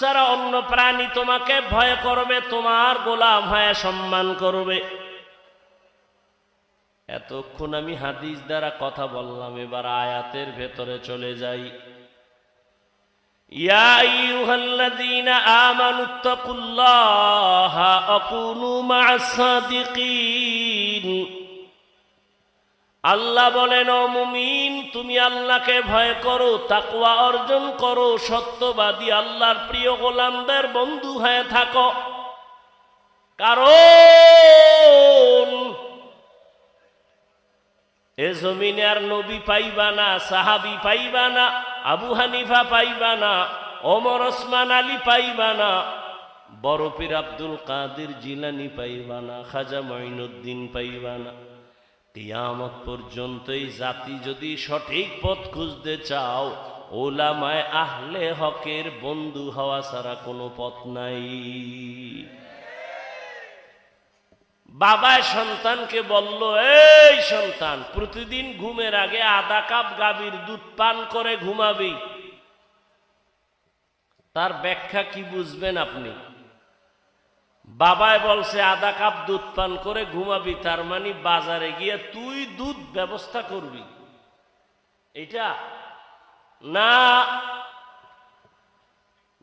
ছাড়া অন্য প্রাণী তোমাকে ভয় করবে, তোমার গোলাম হয়ে সম্মান করবে। এতক্ষণ আমি হাদিস দ্বারা কথা বললাম, এবার আয়াতের ভেতরে চলে যাই। আমানুত্তাকুল্লাহ অকুনু মাসাদিকিন আল্লাহ বলেন, ও মুমিন, তুমি আল্লাহকে ভয় করো, তাকওয়া অর্জন করো, সত্যবাদী আল্লাহর প্রিয় গোলামদের বন্ধু হয়ে থাকো। কারণ এ জমিনে আর নবী পাইবা না, সাহাবি পাইবা না, আবু হানিফা পাইবা না, ওমর, ওসমান, আলী পাইবা না বরফির আব্দুল কাদের জিলানি পাইবা না, খাজা মঈনুদ্দিন পাইবা না। কিয়ামত পর্যন্ত এই জাতি যদি সঠিক পথ খুঁজতে চাও, ওলামায় আহলে হকের বন্ধু হওয়া ছাড়া কোনো পথ নাই। বাবায় সন্তানকে বলল, এই সন্তান, প্রতিদিন ঘুমের আগে আধা কাপ গাভীর দুধ পান করে ঘুমাবি। তার ব্যাখ্যা কি বুঝবেন আপনি? বাবায় বলছে, আধা কাপ দুধ পান করে ঘুমাবি, তার মানে বাজারে গিয়ে তুই দুধ ব্যবস্থা করবি। এটা না,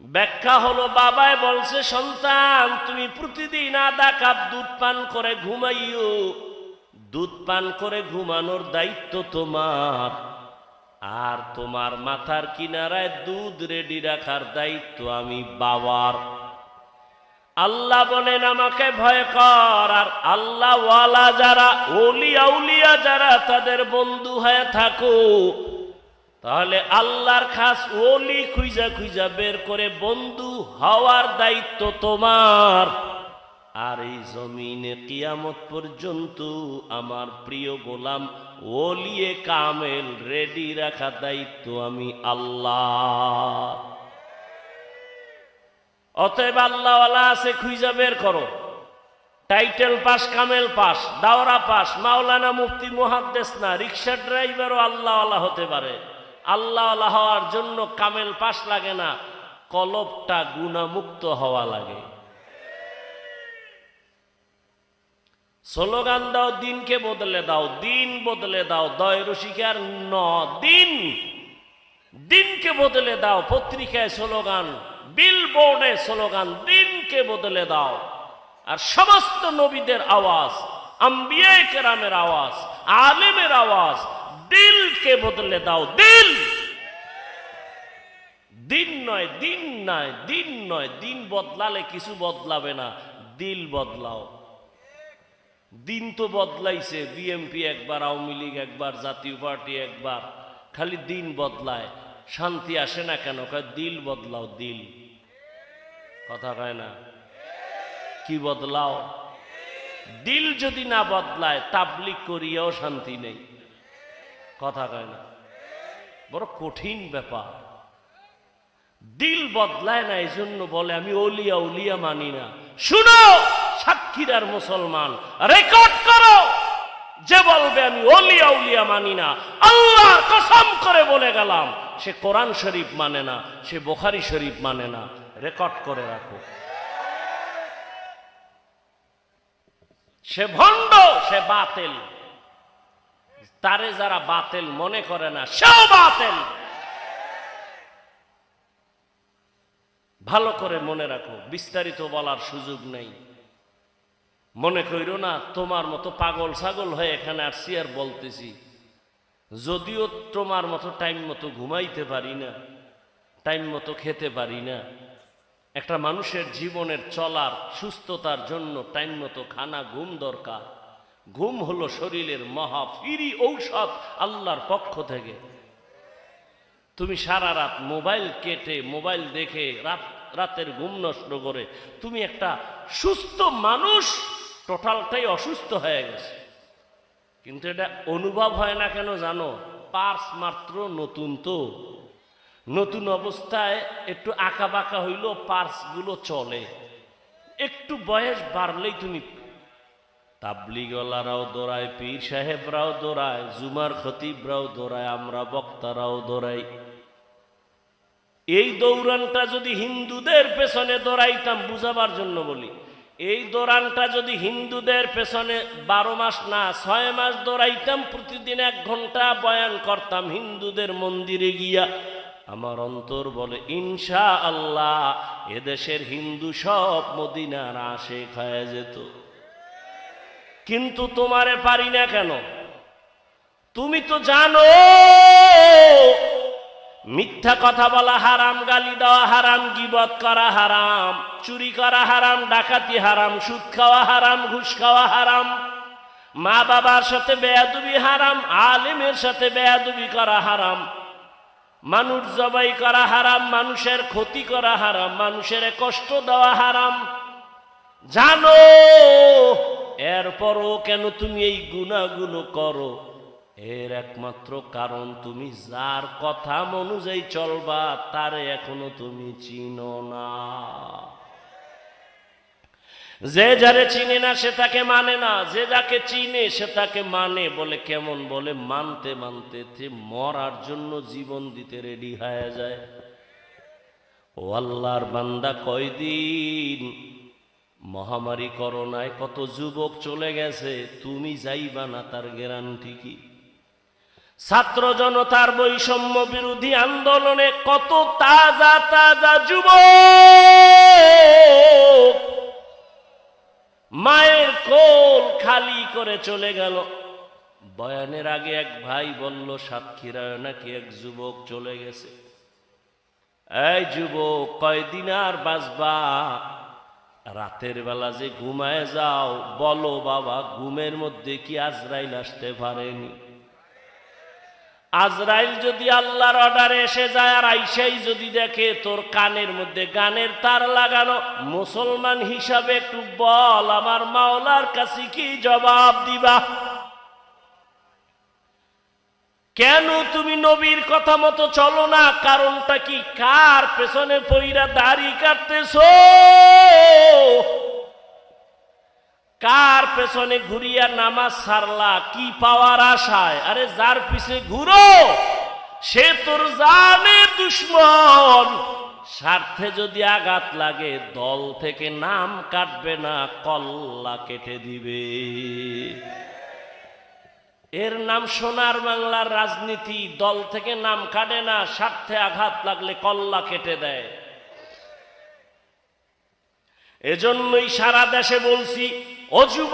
ব্যাখ্যা হলো বাবায় বলছে, সন্তান, তুমি প্রতিদিন আধা কাপ দুধ পান করে ঘুমাইও। দুধ পান করে ঘুমানোর দায়িত্ব তোমার। আর তোমার মাথার কিনারায় দুধ রেডি রাখার দায়িত্ব আমি বাবার। আল্লাহ বলেন, আমাকে ভয় কর। আর আল্লাহ ওয়ালা যারা ওলিয়া উলিয়া যারা, তাদের বন্ধু হয়ে থাকো। তাহলে আল্লাহর খাস ওলি খুঁজা খুঁজা বের করে বন্ধু হওয়ার দায়িত্ব তোমার। আর এই জমিনে কিয়ামত পর্যন্ত আমার প্রিয় গোলাম ওলিয়ে কামেল রেডি রাখা দায়িত্ব আমি আল্লাহ। অতএব আল্লাহওয়ালা আছে, খুঁজা বের করো। টাইটেল পাস, কামেল পাস, দাওরা পাস, মাওলানা মুফতি মুহাদ্দেস না রিক্সা ড্রাইভারও আল্লাহওয়ালা হতে পারে। আল্লাহওয়ালা হওয়ার জন্য কামেল পাস লাগে না কলবটা গুণামুক্ত হওয়া লাগে। স্লোগান দাও, দিনকে বদলে দাও, দিন বদলে দাও দয় রসিকার ন, দিন। দিনকে বদলে দাও, পত্রিকায় স্লোগান বিল বোর্ডে স্লোগান, দিনকে বদলে দাও। আর সমস্ত নবীদের আওয়াজ, আম্বিয়ে কেরামের আওয়াজ, আলেমের আওয়াজ, দিলকে বদলে দাও, দিল! দিন নয় দিন নয় দিন নয়, দিন বদলালে কিছু বদলাবে না, দিল বদলাও। দিন তো বদলাইছে, বিএমপি একবার, আওয়ামী লীগ একবার, জাতীয় পার্টি একবার, খালি দিন বদলায়। শান্তি আসে না কেন? কয়, দিল বদলাও, দিল। কথা কয় না? কি বদলাও? দিল যদি না বদলায় তাবলিক করিয়াও শান্তি নেই। কথা কয় না? বড় কঠিন ব্যাপার। দিল বদলায় না এই জন্য বলে, আমি ওলিয়া উলিয়া মানি না। শুনো সাক্ষীরার মুসলমান, রেকর্ড করো। যে বলবে, আমি ওলিয়া উলিয়া মানি না। আল্লাহ, কসম করে বলে গেলাম সে কোরআন শরীফ মানে না, সে বোখারি শরীফ মানে না। রেকর্ড করে রাখো। সে ভণ্ড, সে বাতেল। তারে যারা বাতেল মনে করে না, সেও বাতেল। ভালো করে মনে রাখো, বিস্তারিত বলার সুযোগ নেই। মনে কইরো না, তোমার মতো পাগল ছাগল হয়ে এখানে আসছি আর বলতেছি। যদিও তোমার মতো টাইম মতো ঘুমাইতে পারি না, টাইম মতো খেতে পারি না, একটা মানুষের জীবনের চলার সুস্থতার জন্য টাইম মতো খানা ঘুম দরকার। ঘুম হলো শরীরের মহা ফিরি ঔষধ আল্লাহর পক্ষ থেকে। তুমি সারা রাত মোবাইল কেটে, মোবাইল দেখে, রাত, রাতের ঘুম নষ্ট করে, তুমি একটা সুস্থ মানুষ টোটালটাই অসুস্থ হয়ে গেছে। কিন্তু এটা অনুভব হয় না কেন জানো? পার্স মাত্র নতুন তো। নতুন অবস্থায় একটু আঁকা বাঁকা হইলেও পার্সগুলো চলে। একটু বয়স বাড়লেই তুমি তাবলিগলারাও দৌড়ায়, পীর সাহেবরাও দৌড়ায়, জুমার খতিবরাও দৌড়ায়, আমরা বক্তারাও দৌড়াই। এই দৌড়ানটা যদি হিন্দুদের পেছনে দৌড়াইতাম, বুঝাবার জন্য বলি। এই দৌড়ানটা যদি হিন্দুদের পেছনে বারো মাস না, ছয় মাস দৌড়াইতাম, প্রতিদিন এক ঘণ্টা বয়ান করতাম, হিন্দুদের মন্দিরে গিয়া। আমার অন্তর বলে ইনশা আল্লাহ এদেশের হিন্দু সব মদিনার আশে খায় যেত। কিন্তু তোমারে পারি না কেন? তুমি তো জানো মিথ্যা কথা বলা হারাম, গালি দেওয়া হারাম, গিবত করা হারাম, চুরি করা হারাম, ডাকাতি হারাম, সুদ খাওয়া হারাম, ঘুষ খাওয়া হারাম। মা বাবার সাথে বেয়াদুবি হারাম, আলিমের সাথে বেয়াদুবি করা হারাম। মানুষ জবাই করা হারাম, মানুষের ক্ষতি করা হারাম, মানুষের কষ্ট দেওয়া হারাম। জানো, এরপরও কেন তুমি এই গুণাগুলো করো? এর একমাত্র কারণ তুমি যার কথা অনুযায়ী চলবা, তারে এখনও তুমি চিনো না। যে যারে চিনে না, সে তাকে মানে না। যে যাকে চিনে, সে তাকে মানে। বলে কেমন? বলে মানতে মানতে মরার জন্য জীবন দিতে রেডি হয়ে যায়। ও আল্লাহর বান্দা, কয়দিন মহামারী করোনায় কত যুবক চলে গেছে? তুমি যাইবা না তার গ্যারান্টি কি? ছাত্র জনতার বৈষম্য বিরোধী আন্দোলনে কত তাজা তাজা যুবক মায়ের কোল খালি করে চলে গেল। বয়ানের আগে এক ভাই বলল, সাতক্ষীরায় নাকি এক যুবক চলে গেছে? এই যুবক, কয়দিন আর বাঁচবা? রাতের বেলা যে ঘুমায় যাও, বলো বাবা, ঘুমের মধ্যে কি আজরাইল আসতে পারেনি? আজরাইল যদি আল্লাহর অর্ডারে এসে যায় আর আইসাই যদি দেখে, তোর কানের মধ্যে গানের তার লাগানো, মুসলমান হিসাবে একটু বল, আমার মাওলার কাছে কি জবাব দিবা? কেন তুমি নবীর কথা মতো চলো না? কারণটা কি? কার পেছনে পইরা দাড়ি কাটতেছ? কার পেছনে ঘুরিয়া নামাজ সারলা? কি পাওয়ার আশায়? আরে যার পিছে ঘুরো, সে তোর জানে দুশ্মন। স্বার্থে যদি আঘাত লাগে, দল থেকে নাম কাটবে না, কল্লা কেটে দিবে। এর নাম সোনার বাংলার রাজনীতি, দল থেকে নাম কাটে না, স্বার্থে আঘাত লাগলে কল্লা কেটে দেয়। এজন্যই সারা দেশে বলছি অযুব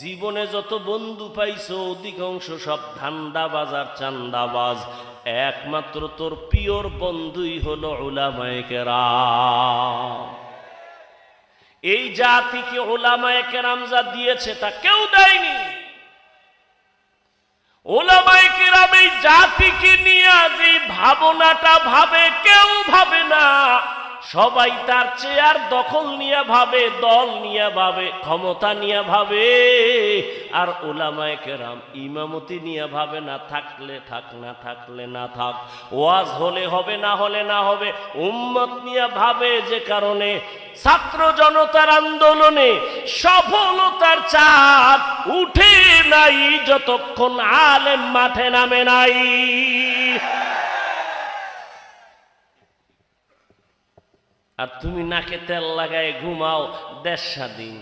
জীবনে যত বন্ধু পাইছো, অধিকাংশ সব ধান্দাবাজ আর চান্দাবাজ একমাত্র তোর পিওর বন্ধুই হলো ওলামায়কেরা এই জাতিকে ওলামায় কেরাম যা দিয়েছে তা কেউ দেয়নি। ওলামায় কেরাম এই জাতিকে নিয়ে যে ভাবনাটা ভাবে, কেউ ভাবে না। সবাই তার চেয়ার দখল নিয়ে ভাবে, দল নিয়ে ভাবে, ক্ষমতা নিয়ে ভাবে। আর ওলামায় কেরাম ইমামতি নিয়ে ভাবে না, থাকলে থাক, না থাকলে না থাক। ওয়াজ হলে হবে, না হলে না হবে, উম্মত নিয়ে ভাবে যে কারণে ছাত্র জনতার আন্দোলনে সফলতার চাপ উঠে নাই, যতক্ষণ আলেম মাঠে নামে নাই। আর তুমি নাকে তেল লাগায় ঘুমাও, দেশ স্বাধীন।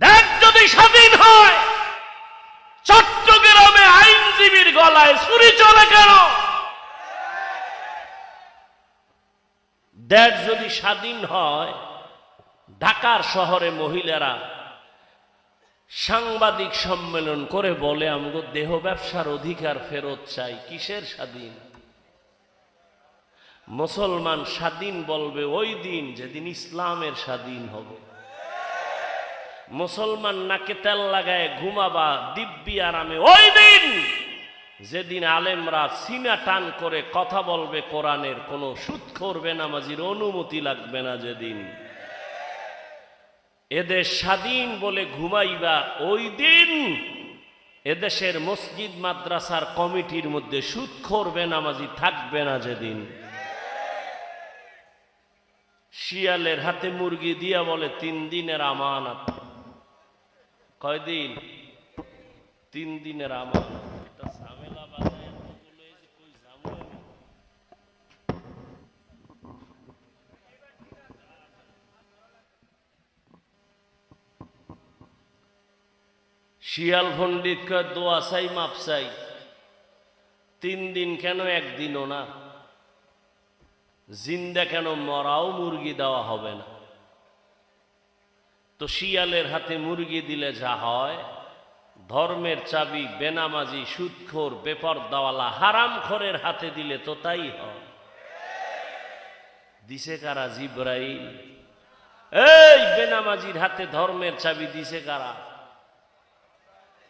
দেশ যদি স্বাধীন হয়, চট্টগ্রামে আইনজীবীর গলায় ছুরি চলে কেন? দেশ যদি স্বাধীন হয়, ঢাকার শহরে মহিলারা সাংবাদিক সম্মেলন করে বলে, আমগো দেহ ব্যবসার অধিকার ফেরত চাই, কিসের স্বাধীন? মুসলমান স্বাধীন বলবে, ওই দিন যেদিন ইসলামের স্বাধীন হবে। মুসলমান নাকে তেল লাগায় ঘুমাবা দিব্যি আরামে, ওই দিন যেদিন আলেমরা সিনা টান করে কথা বলবে কোরআনের, কোনো সুদ করবে নামাজির অনুমতি লাগবে না যেদিন। এদের স্বাধীন বলে ঘুমাইবা, ওই দিন এদেশের মসজিদ, মাদ্রাসার কমিটির মধ্যে সুদ করবে নামাজি থাকবে না যেদিন। শিয়ালের হাতে মুরগি দিয়া বলে, তিন দিনের আমানত। কয়দিন? তিন দিনের আমানত। শিয়াল পণ্ডিতকে দোয়া চাই, মাপ চাই। তিন দিন কেন একদিনও না? জিন্দা কেন মরাও মুরগি দেওয়া হবে না। তো শিয়ালের হাতে মুরগি দিলে যা হয়, ধর্মের চাবি, বেনামাজি, সুদখোর বেপর দাওয়ালা হারাম খোরের হাতে দিলে তো তাই হয়। দিছে কারা জিব্রাইল? এই বেনামাজির হাতে ধর্মের চাবি দিছে কারা?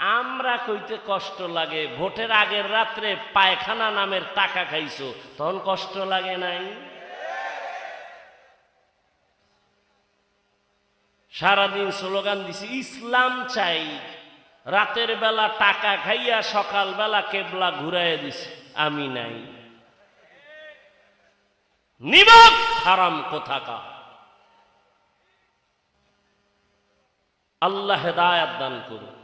আমরা কইতে কষ্ট লাগে, ভোটের আগের রাত্রে পায়খানা নামের টাকা খাইছো, তখন কষ্ট লাগে নাই? সারাদিন স্লোগান দিছি, ইসলাম চাই। রাতের বেলা টাকা খাইয়া সকাল বেলা কেবলা ঘুরাইয়া দিছি, আমি নাই। নিমক হারাম কোথাকা আল্লাহ হেদায়াত দান করুন।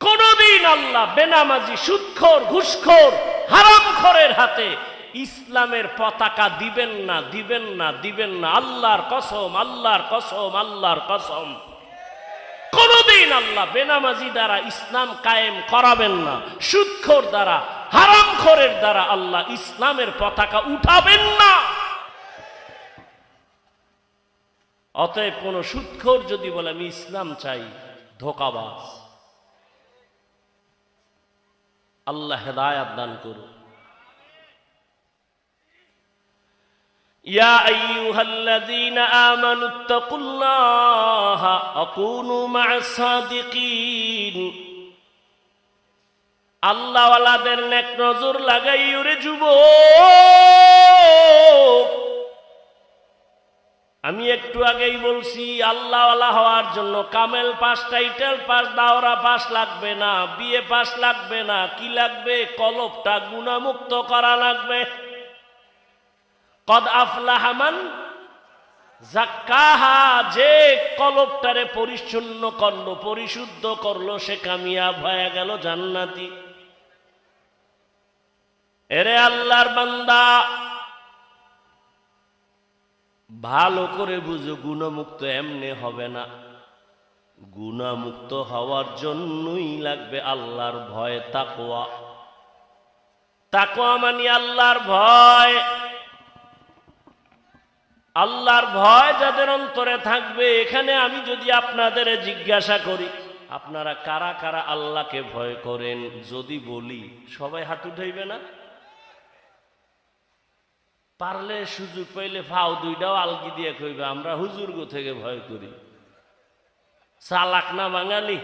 কোনদিন আল্লাহ বেনামাজি সুৎখোর ঘুষখোর, হারামখোরের হাতে ইসলামের পতাকা দিবেন না দিবেন না দিবেন না। আল্লাহর কসম আল্লাহর কসম আল্লাহর কসম। কোনদিন আল্লাহ বেনামাজি দ্বারা ইসলাম কায়েম করাবেন না। সুৎখোর দ্বারা, হারামখোরের দ্বারা আল্লাহ ইসলামের পতাকা উঠাবেন না। অতএব কোন সুৎখোর যদি বলে, আমি ইসলাম চাই, ধোকাবাজ। আল্লাহ হেদায়াত দান করুন يا أيها الذين آمنوا اتقوا الله أكونوا مع الصادقين আল্লাহওয়ালাদের নেক নজর লাগাই ওরে যুব আমি একটু আগেই বলছি আল্লাহওয়ালা হওয়ার জন্য কামেল পাস টাইটেল পাস দাওরা পাস লাগবে না বিয়ে পাস লাগবে না কি লাগবে কলবটা গুণামুক্ত করা লাগবে কদ আফলাহামান যে কলবটারে পরিচ্ছন্ন করল, পরিশুদ্ধ করল, সে কামিয়াব হয়ে গেল জান্নাতি। এরে আল্লাহর বান্দা, ভালো করে বুঝো, গুণমুক্ত এমনি হবে না। গুণামুক্ত হওয়ার জন্যই লাগবে আল্লাহর ভয় তাকোয়া তাকোয়া মানে আল্লাহর ভয়। আল্লাহর ভয় যাদের অন্তরে থাকবে, এখানে আমি যদি আপনাদের জিজ্ঞাসা করি, আপনারা কারা কারা আল্লাহকে ভয় করেন? যদি বলি, সবাই হাত উঠাইবে না? পারলে সুযোগ পাইলে ফাও দুইটাও আলগি দিয়ে কইবে, আমরা হুজুর গো থেকে ভয় করি। চালাক না বাঙালি?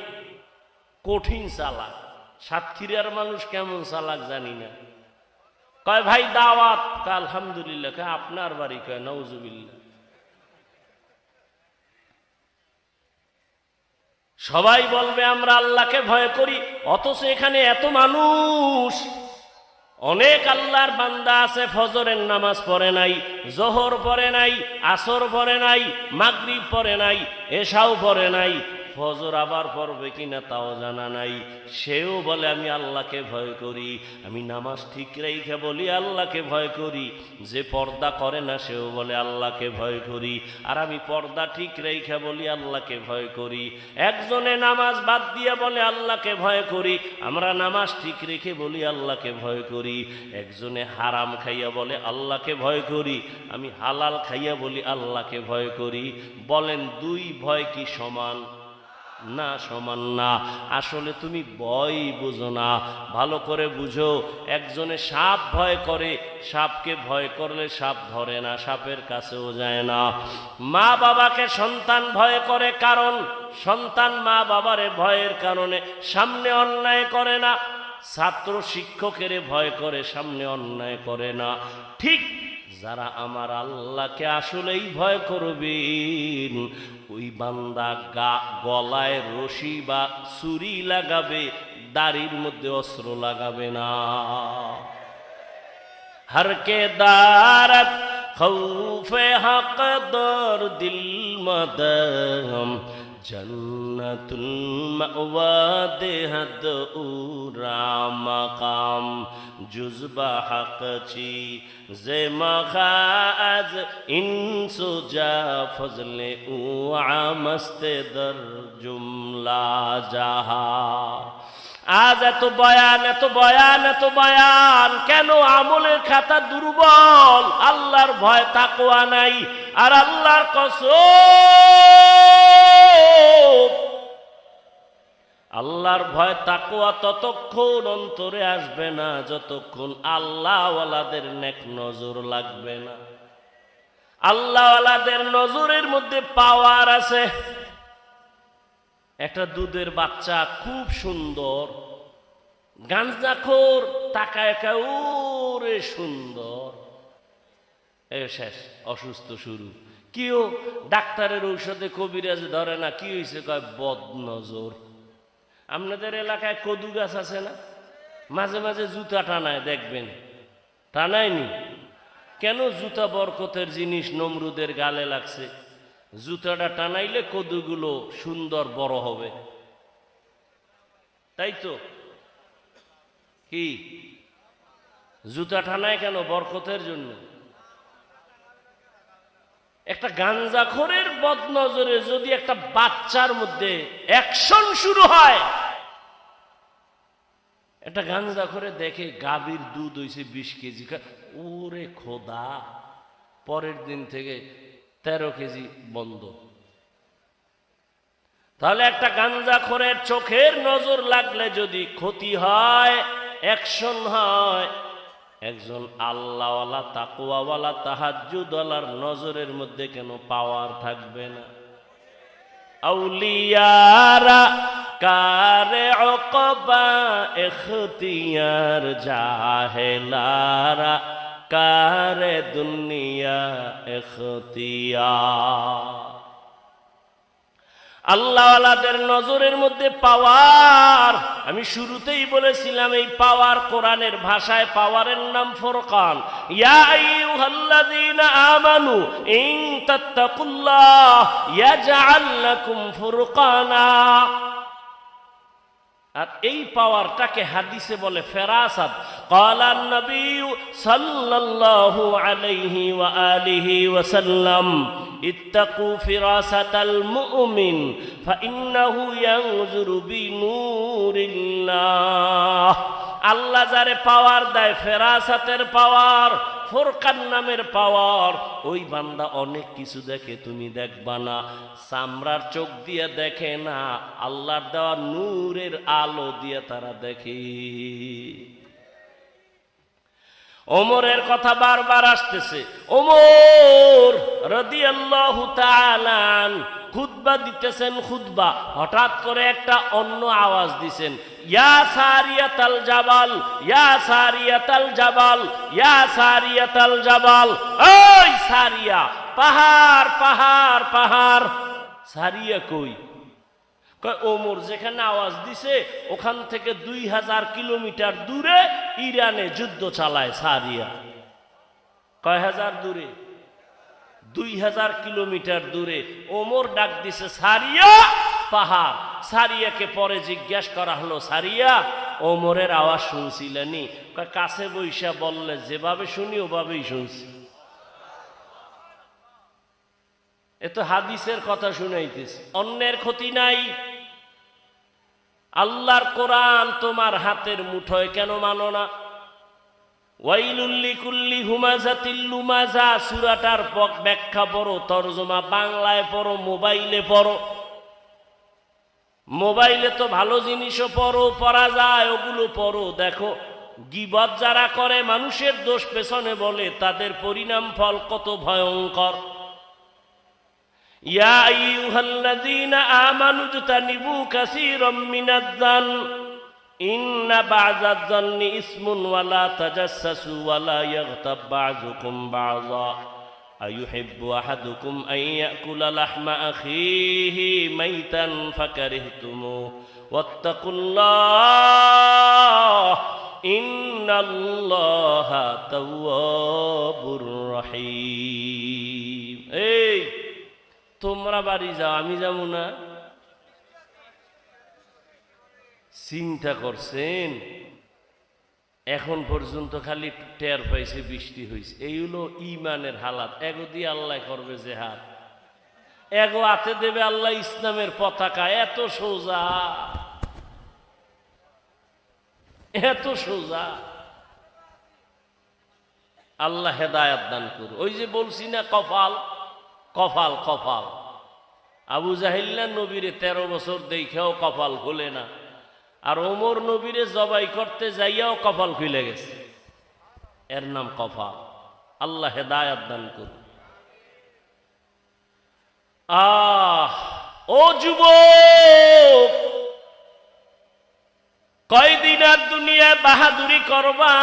কঠিন চালাক। সাতক্ষীরার মানুষ কেমন চালাক জানি না। কয়, ভাই, দাওয়াত। আলহামদুলিল্লাহ। আপনার বাড়ি। কয় নওজুবিল্লা সবাই বলবে, আমরা আল্লাহকে ভয় করি, অথচ এখানে এত মানুষ। অনেক আল্লাহর বান্দা আছে, ফজরের নামাজ পড়ে নাই, জোহর পড়ে নাই, আসর পড়ে নাই, মাগরিব পড়ে নাই, এশাও পড়ে নাই ফজর আবার পড়বে কিনা তাও জানা নাই। সেও বলে, আমি আল্লাহকে ভয় করি। আমি নামাজ ঠিক রেখে বলি, আল্লাহকে ভয় করি। যে পর্দা করে না, সেও বলে, আল্লাহকে ভয় করি। আর আমি পর্দা ঠিক রেখে বলি, আল্লাহকে ভয় করি। একজনে নামাজ বাদ দিয়ে বলে, আল্লাহকে ভয় করি। আমরা নামাজ ঠিক রেখে বলি, আল্লাহকে ভয় করি। একজনে হারাম খাইয়া বলে, আল্লাহকে ভয় করি। আমি হালাল খাইয়া বলি, আল্লাহকে ভয় করি। বলেন, দুই ভয় কি সমান? না, সমান না। আসলে তুমি ভয় বুঝো না। ভালো করে বুঝো, একজনে সাপ ভয় করে, সাপকে ভয় করলে সাপ ধরে না, সাপের কাছেও যায় না। মা বাবাকে সন্তান ভয় করে কারণ, সন্তান মা বাবারে ভয়ের কারণে সামনে অন্যায় করে না। ছাত্র শিক্ষকের ভয় করে, সামনে অন্যায় করে না। ঠিক যারা আমার আল্লাহকে আসলেই ভয় করবেন, ওই বান্দা গা, গলায় রশি বা ছুরি লাগাবে, দাড়ির মধ্যে অস্ত্র লাগাবে না। হরকে দারত, খৌফে হক, দর দিল মদম জন্নতুল দেহদ উরা মাকাম। জুজবা হকচি জে মখাজ ইনসু যা ফজলে উ আমস্তে দর জুমলা জাহা। আজ এত বয়ান এত বয়ান এত বয়ান। কেন আমলের খাতা দুর্বল? আল্লাহর ভয় তাকোয়া নাই। আর আল্লাহর কসম। আল্লাহর ভয় তাকোয়া ততক্ষণ অন্তরে আসবে না, যতক্ষণ আল্লাহওয়ালাদের নেক নজর লাগবে না। আল্লাহওয়ালাদের নজরের মধ্যে পাওয়ার আছে। একটা দুধের বাচ্চা খুব সুন্দর গাঞ্জাখোর তাকায় একা ওরে সুন্দর শেষ, অসুস্থ শুরু। কিও ডাক্তারের ঔষধে কবিরাজ ধরে না, কি হয়েছে কয় বদ নজর আপনাদের এলাকায় কদু গাছ আছে না? মাঝে মাঝে জুতা টানায়, দেখবেন। টানায়নি? কেন জুতা বরকতের জিনিস নমরুদের গালে লাগছে? জুতাটা টানাইলে কদুগুলো সুন্দর বড় হবে। তাই তো? কি? জুতা টানায় কেন বরকতের জন্য? একটা গাঞ্জাখোরের বদনজরে যদি একটা বাচ্চার মধ্যে অ্যাকশন শুরু হয়, একটা গাঞ্জা করে দেখে গাভীর দুধ হইছে বিশ কেজি। ওরে খোদা, পরের দিন থেকে তেরো কেজি বন্ধ। তাহলে একটা গাঞ্জা খোরের চোখের নজর লাগলে যদি ক্ষতি হয় অ্যাকশন হয়, একজন আল্লাহওয়ালা তাকুয়াওয়ালা তাহাজুদওয়ালার নজরের মধ্যে কেন পাওয়ার থাকবে না? আউলিয়ারা, কারে অকবা এখতিয়ার জাহেলারা কারে দুনিয়া এখতিয়ার। আল্লাহওয়ালাদের নজরের মধ্যে পাওয়ার, আমি শুরুতেই বলেছিলাম এই পাওয়ার কোরআনের ভাষায়, পাওয়ারের নাম ফোরকান। আমানু, ইন তাত্তাকুল্লাহ, ইয়াজআল লাকুম ফুরকানা। আর এই পাওয়ারটাকে হাদিসে বলে ফেরাসাত কালান নবী সাল্লাল্লাহু আলাইহি ওয়া আলিহি ওয়াসাল্লাম, ইত্তাকু ফিরাসাতাল মুমিন, ফাইন্নাহু ইয়ানজুরু বিনূরিল্লাহ। আল্লাহ যারে পাওয়ার দেয়, ফেরাসাতের পাওয়ার ফোরকান নামের পাওয়ার ওই বান্দা অনেক কিছু দেখে, তুমি দেখবা না। চামড়ার চোখ দিয়ে দেখে না, আল্লাহর দেওয়া নূরের আলো দিয়ে তারা দেখে। ওমরের কথা বারবার আসতেছে। ওমর রদিয়াল্লাহু তাআলান খুতবা দিতেছেন খুতবা। হঠাৎ করে একটা অন্য আওয়াজ দিছেন, ইয়া সারিয়াতাল জাবাল, ইয়া সারিয়াতাল জাবাল, ইয়া সারিয়াতাল জাবাল, ওই সারিয়া, পাহাড় পাহাড় পাহাড়। সারিয়া কই? ওমর যেখানে আওয়াজ দিছে, ওখান থেকে দুই হাজার কিলোমিটার দূরে ইরানে যুদ্ধ চালায় সারিয়া। কয়, হাজার দূরে? দুই হাজার কিলোমিটার দূরে ওমর ডাক দিছে, সারিয়া পাহাড়। সারিয়াকে পরে জিজ্ঞাসা করা হলো, সারিয়া, ওমরের আওয়াজ শুনছিলেনি কাছে বৈশা বললে, যেভাবে শুনি ওভাবেই শুনছি। এ তো হাদিসের কথা শুনাইতেছে, অন্যের ক্ষতি নাই। আল্লাহর কোরআন তোমার হাতের মুঠোয় কেন মানো না? ওয়াইলুল্লিকুল্লি হুমাজাতিল্লুমাজা সুরাটার পক ব্যাখ্যা পড়ো, তর্জমা বাংলায় পড়ো, মোবাইলে পড়ো। মোবাইলে তো ভালো জিনিসও পড়ো, পড়া যায়, ওগুলো পড়ো। দেখো, গিবত যারা করে, মানুষের দোষ পেছনে বলে, তাদের পরিণাম ফল কত ভয়ঙ্কর। ইয়া ইউহাল্লাযীনা আমানু তানিবু কাসীরাম মিনাদ ইন্না বাজার জন্য ইসমুন ওয়ালা তাজাসসু ওয়ালা ইয়াগতাব বাযুকুম বাযা। আইউহিব্বু আহাদুকুম আন ইয়াকুলা লাহমা আখিহি মাইতান ফাকারিহতুমু। ওয়াত্তাকুল্লাহ। ইন্নাল্লাহা তাওয়াবুর রহিম। এই, তোমরা বাড়ি যাও, আমি যাব না। চিন্তা করছেন, এখন পর্যন্ত খালি টের পাইছে বৃষ্টি হয়েছে এই হলো ইমানের হালাত। এগো দিয়ে আল্লাহ করবে যে হাত এগো হাতে দেবে আল্লাহ ইসলামের পতাকা। এত সোজা। এত সোজা। আল্লাহ হেদায়াত দান করু ওই যে বলছি না কপাল কপাল কপাল আবু জাহিল্লা নবীরে তেরো বছর দেখেও কপাল খুলে না। আর ওমর নবীরে জবাই করতে যাইয়াও কপাল খুলে গেছে। এর নাম কপাল। আল্লাহ হেদায়াত দান করু আহ, ও যুব কয়দিন আর দুনিয়ায় বাহাদুরি করবা?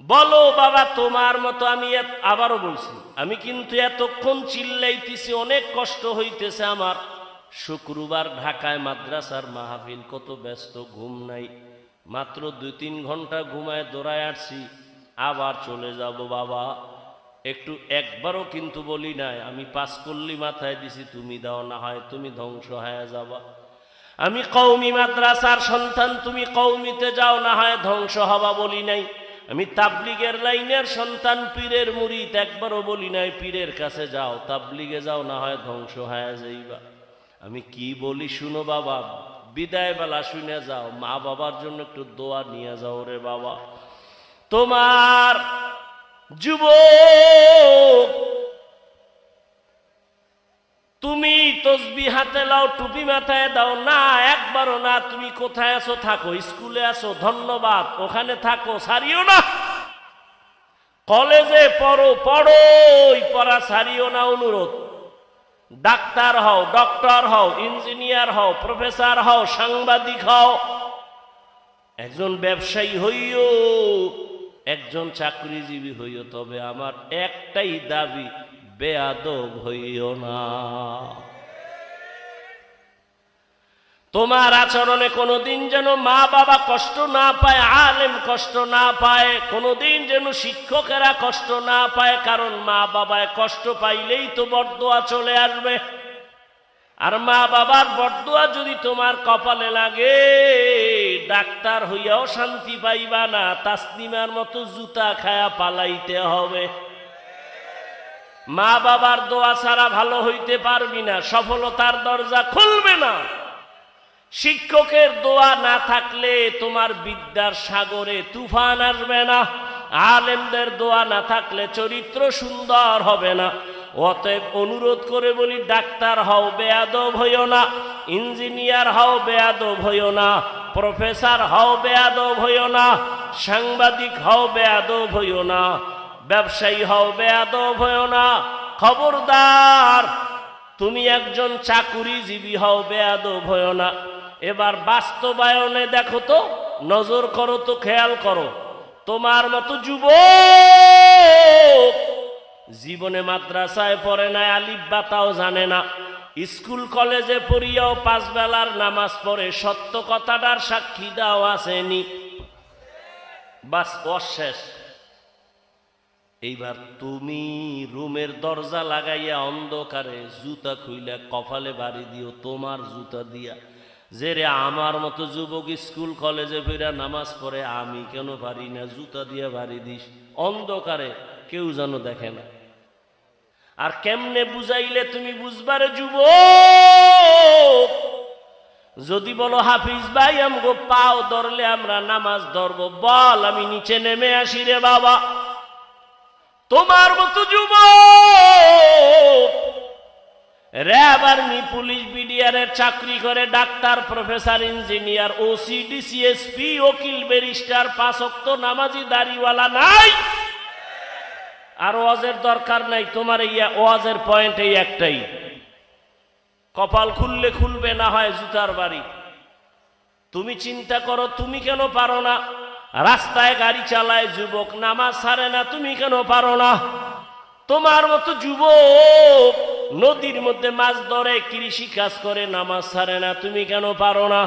বলো বাবা, তোমার মতো আমি আবারও বলছি, আমি কিন্তু এতক্ষণ চিল্লাইতেছি, অনেক কষ্ট হইতেছে আমার। শুক্রবার ঢাকায় মাদ্রাসার মাহফিল, কত ব্যস্ত, ঘুম নাই। মাত্র দুই তিন ঘণ্টা ঘুমায় দৌড়ায় আসছি, আবার চলে যাব বাবা। একটু একবারও কিন্তু বলি নাই, আমি পাস করলি মাথায় দিছি, তুমি দাও, না হয় তুমি ধ্বংস হয়ে যাবা। আমি কৌমি মাদ্রাসার সন্তান, তুমি কৌমিতে যাও, না হয় ধ্বংস হবা বলি নাই। আমি তাবলিগের লাইনের সন্তান, পীরের মুরিদ একবারও বলি নাই, পীরের কাছে যাও, তাবলিগে যাও, না হয় ধ্বংস হয়ে যাইবা। আমি কি বলি শুনো বাবা, বিদায় বেলা শুনে যাও, মা বাবার জন্য একটু দোয়া নিয়ে যাও রে বাবা। তোমার যুব তুমি তসবি হাতে লাও, টুপি মাথায় দাও, না একবারও না, তুমি কোথায় আছো থাকো, স্কুলে আছো, ধন্যবাদ, ওখানে থাকো সারিও না। কলেজে পড়ো, পড়োই, পড়া সারিও না, অনুরোধ। ডাক্তার হও, ডক্টর হও, ইঞ্জিনিয়ার হও, প্রফেসর হও, সাংবাদিক হও। একজন ব্যবসায়ী হইও, একজন চাকরিজীবী হইও, তবে আমার একটাই দাবি, বেয়াদব হইও না। তোমার আচরণে কোনোদিন যেন মা বাবা কষ্ট না পায়, আলেম কষ্ট না পায়, কোনোদিন যেন শিক্ষকেরা কষ্ট না পায়, কারণ মা বাবায় কষ্ট পাইলেই তো বরদোয়া চলে আসবে। আর মা বাবার বরদোয়া যদি তোমার কপালে লাগে, ডাক্তার হইয়াও শান্তি পাইবা না, তাসনিমার মতো জুতা খায়া পালাইতে হবে। মা বাবার দোয়া ছাড়া ভালো হইতে পারবি না, সফলতার দরজা খুলবে না। শিক্ষকের দোয়া না থাকলে তোমার বিদ্যার সাগরে তুফান আসবে না। আলেমদের দোয়া না থাকলে চরিত্র সুন্দর হবে না। অতএব অনুরোধ করে বলি, ডাক্তার হও, বেয়াদব হইও না, ইঞ্জিনিয়ার হও, বেয়াদব হইও না, প্রফেসর হও, বেয়াদব হইও না, সাংবাদিক হও, বেয়াদব হইও না, ব্যবসায়ী হও, বেয়াদব হইও না, খবরদার, তুমি একজন চাকুরিজীবী হও, বেয়াদব হইও না। এবার বাস্তবায়নে দেখো তো, নজর করো তো, খেয়াল করো। তোমার মতো যুবক জীবনে মাদ্রাসায় পড়ে না, আলিফ বাতাও জানে না। স্কুল, কলেজে পড়িয়াও পাঁচ বেলার নামাজ পড়ে, সত্য কথাটার সাক্ষী দাও আসেনি। বাস, অশেষ। এইবার তুমি রুমের দরজা লাগাইয়া অন্ধকারে জুতা খুইলে, কপালে বাড়ি দিও, তোমার জুতা দিয়া। যে রে আমার মতো যুবক স্কুল, কলেজে ফিরা নামাজ পড়ে, আমি কেন পারি না? জুতা দিয়ে বাড়ি দিস। অন্ধকারে কেউ যেন দেখে না। আর কেমনে বুঝাইলে তুমি বুঝবারে যুবক? যদি বলো, হাফিজ ভাই, আমগো পাও ধরলে আমরা নামাজ ধরবো। বল, আমি নিচে নেমে আসি রে বাবা। তোমার মতো যুব র্যাব আর্মি পুলিশ বিডিআরের চাকরি করে doctor, professor, engineer OC DC SP ওকিল, barrister পাঁচক্ত নামাজি, দাড়িওয়ালা নাই। আর ওয়াজের দরকার নাই, তোমার এই ওয়াজের পয়েন্ট এই একটাই। কপাল খুললে খুলবে না হয় জুতার বাড়ি। তুমি চিন্তা করো, তুমি কেন পারো না? রাস্তায় গাড়ি চালায় যুবক, নামাজ ছাড়ে না, তুমি কেন পারো না? তোমার মতো যুবক নদীর মধ্যে মাছ ধরে, কৃষি কাজ করে, নামাজ ছাড়ে না। তুমি কেন পারো না?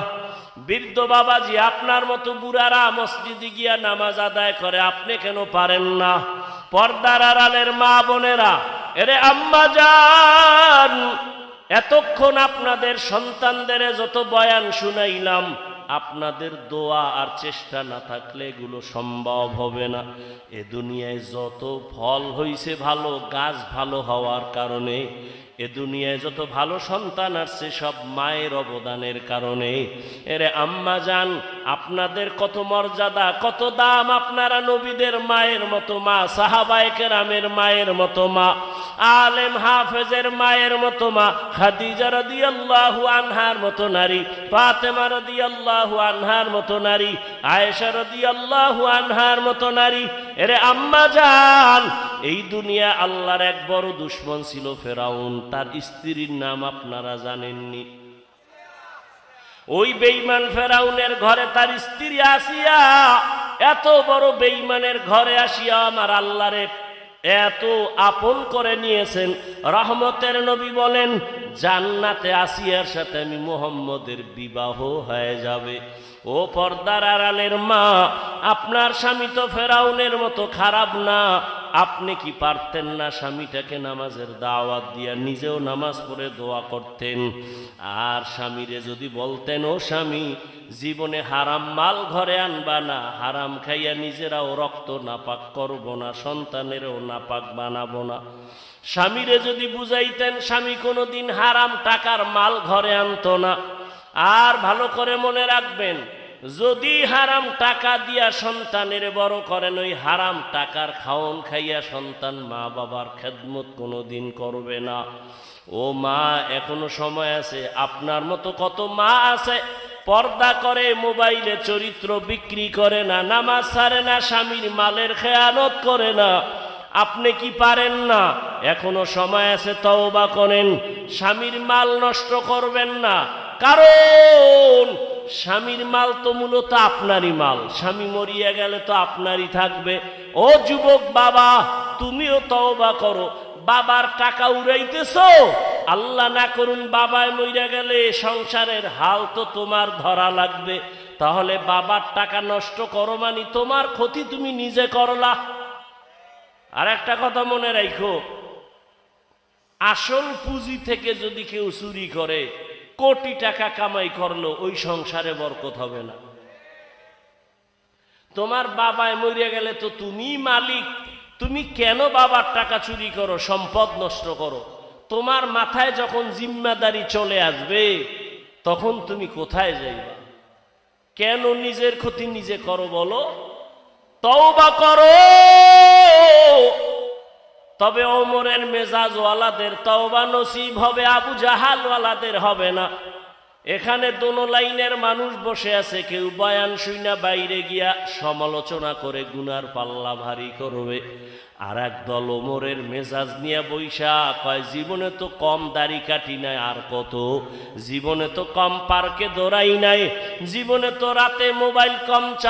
বৃদ্ধ বাবাজি আপনার মতো বুড়ারা মসজিদে গিয়া নামাজ আদায় করে, আপনি কেন পারেন না? পর্দার আড়ালের মা বোনেরা, এরে আম্মা যান এতক্ষণ আপনাদের সন্তানদের যত বয়ান শুনাইলাম আপনাদের দোয়া আর চেষ্টা না থাকলে এগুলো সম্ভব হবে না। এ দুনিয়ায় যত ফল হইছে ভালো, গাছ ভালো হওয়ার কারণে এ দুনিয়ায় যত ভালো সন্তান আসছে সব মায়ের অবদানের কারণে। এরে আম্মা যান আপনাদের কত মর্যাদা, কত দাম আপনারা নবীদের মায়ের মতো মা সাহাবায়কের আমের মায়ের মতো মা, আলেম হাফেজের মায়ের মতো মা, খাদিজা রাদিয়াল্লাহু আনহার মতো নারী, ফাতেমা রাদিয়াল্লাহু আনহার মতো নারী, আয়েশা রাদিয়াল্লাহু আনহার মতো নারী। এরে আম্মা যান এই দুনিয়া আল্লাহর এক বড় দুশ্মন ছিল ফেরাউন। তার স্ত্রীর নাম আপনারা জানেননি। ওই বেইমান ফেরাউনের ঘরে তার স্ত্রী আসিয়া, এত বড় বেইমানের ঘরে আসিয়া আমার আল্লাহরে এত আপন করে নিয়েছেন। রহমতের নবী বলেন, জান্নাতে আসিয়ার সাথে আমি মোহাম্মদের বিবাহ হয়ে যাবে। ও পর্দার আড়ালের মা, আপনার স্বামী তো ফেরাউনের মতো খারাপ না। আপনি কি পারতেন না স্বামীটাকে নামাজের দাওয়াত দিয়া নিজেও নামাজ পড়ে দোয়া করতেন? আর স্বামীরে যদি বলতেন, ও স্বামী, জীবনে হারাম মাল ঘরে আনবা না, হারাম খাইয়া নিজেরাও রক্ত নাপাক করব না, সন্তানেরও নাপাক বানাবো না। স্বামীরে যদি বুঝাইতেন, স্বামী কোনোদিন হারাম টাকার মাল ঘরে আনতো না। আর ভালো করে মনে রাখবেন, যদি হারাম টাকা দিয়া সন্তানের বড় করেন, ওই হারাম টাকার খাওন খাইয়া সন্তান মা বাবার খেদমত কোনো দিন করবে না। ও মা, এখনও সময় আছে, আপনার মতো কত মা আছে, পর্দা করে মোবাইলে চরিত্র বিক্রি করে না, নামাজ ছাড়ে না, স্বামীর মালের খেয়ানত করে না, আপনি কি পারেন না? এখনও সময় আছে, তওবা করেন, স্বামীর মাল নষ্ট করবেন না কারণ স্বামীর মাল তো মূলত আপনারই মাল। স্বামী মরিয়া গেলে তো আপনারই থাকবে। ও যুবক বাবা, তুমিও তওবা করো। বাবার টাকা উড়াইতেছ? আল্লাহ না করুন বাবায় মরিয়া গেলে সংসারের হাল তো তোমার ধরা লাগবে। তাহলে বাবার টাকা নষ্ট করো মানি, তোমার ক্ষতি তুমি নিজে করলা। আর একটা কথা মনে রাখো আসল পুঁজি থেকে যদি কেউ চুরি করে কোটি টাকা কামাই করল, ওই সংসারে বরকত হবে না। তোমার বাবায় মরিয়া গেলে তো তুমি মালিক, তুমি কেন বাবার টাকা চুরি করো, সম্পদ নষ্ট করো? তোমার মাথায় যখন জিম্মাদারি চলে আসবে, তখন তুমি কোথায় যাইবা? কেন নিজের ক্ষতি নিজে করো বলো? তওবা করো! তবে ওমরের মেজাজওয়ালাদের তওবা নসিব হবে, আবু জাহালওয়ালাদের হবে না। এখানে দোনো লাইনের মানুষ বসে আছে, কেউ বয়ান শুইনা বাইরে গিয়া সমালোচনা করে গুনার পাল্লা ভারী করবে। আর এক দল ওমরের মেজাজ নিয়ে বৈশা কয়, জীবনে তো কম দাড়ি কাটি নাই, আর কত? জীবনে তো কম পার্কে দৌড়াই নাই, জীবনে তো রাতে মোবাইল কম চা